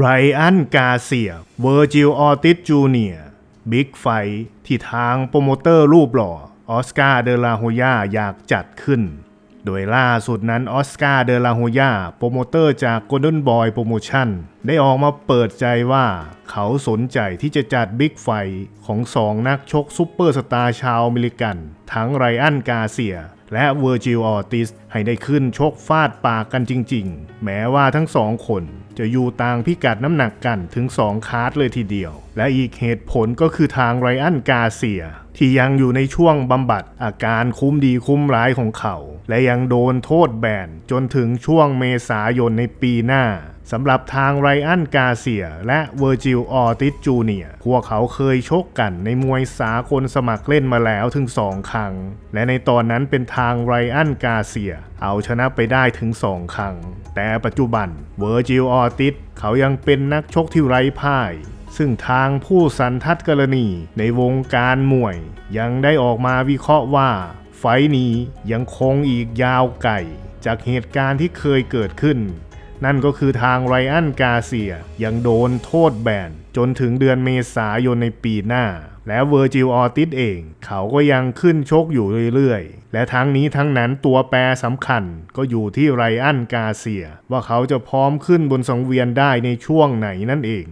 ไรอันกาเซีย เวอร์จิลออติสจูเนียบิ๊กไฟที่ทางโปรโมเตอร์รูปหล่อออสการ์เดลาโฮยาอยากจัดขึ้น โดยล่าสุดนั้นออสการ์เดลาโฮยาโปรโมเตอร์จาก Golden Boy Promotion ได้ออกมาเปิดใจว่าเขาสนใจที่จะจัดบิ๊กไฟของสองนักชกซุปเปอร์สตาร์ชาวอเมริกัน ทั้งไรอันกาเซียและเวอร์จิลออติสให้ได้ขึ้นชกฟาดปากกันจริงๆ แม้ว่าทั้งสองคน จะอยู่ต่างพิกัดน้ำหนักกันถึง 2 คาร์ดเลยทีเดียว และอีกเหตุผลก็คือทางไรอันกาเซีย ที่ยังอยู่ในช่วงบำบัดอาการคุ้มดีคุ้มร้ายของเขา และยังโดนโทษแบนจนถึงช่วงเมษายนในปีหน้า สำหรับทางไรอันกาเซียและเวอร์จิลออติสจูเนียพวกเขาเคยชกกันในมวยสากลสมัครเล่นมาแล้วถึงสองครั้ง และในตอนนั้นเป็นทางไรอันกาเซีย เอาชนะไปได้ถึงสองครั้ง แต่ปัจจุบันเวอร์จิลออติสเขายังเป็นนักชกที่ไร้พ่ายซึ่งทางผู้สันทัดกรณีในวงการมวย ยังได้ออกมาวิเคราะห์ว่า ไฟนี้ยังคงอีกยาวไกลจากเหตุการณ์ที่เคยเกิดขึ้น นั่นก็คือทางไรอันกาเซีย ยังโดนโทษแบนจนถึงเดือนเมษายนในปีหน้า และเวอร์จิลออติสเอง เขาก็ยังขึ้นชกอยู่เรื่อยๆ และทั้งนี้ทั้งนั้นตัวแปรสำคัญก็อยู่ที่ไรอันกาเซีย ว่าเขาจะพร้อมขึ้นบนสังเวียนได้ในช่วงไหนนั่นเอง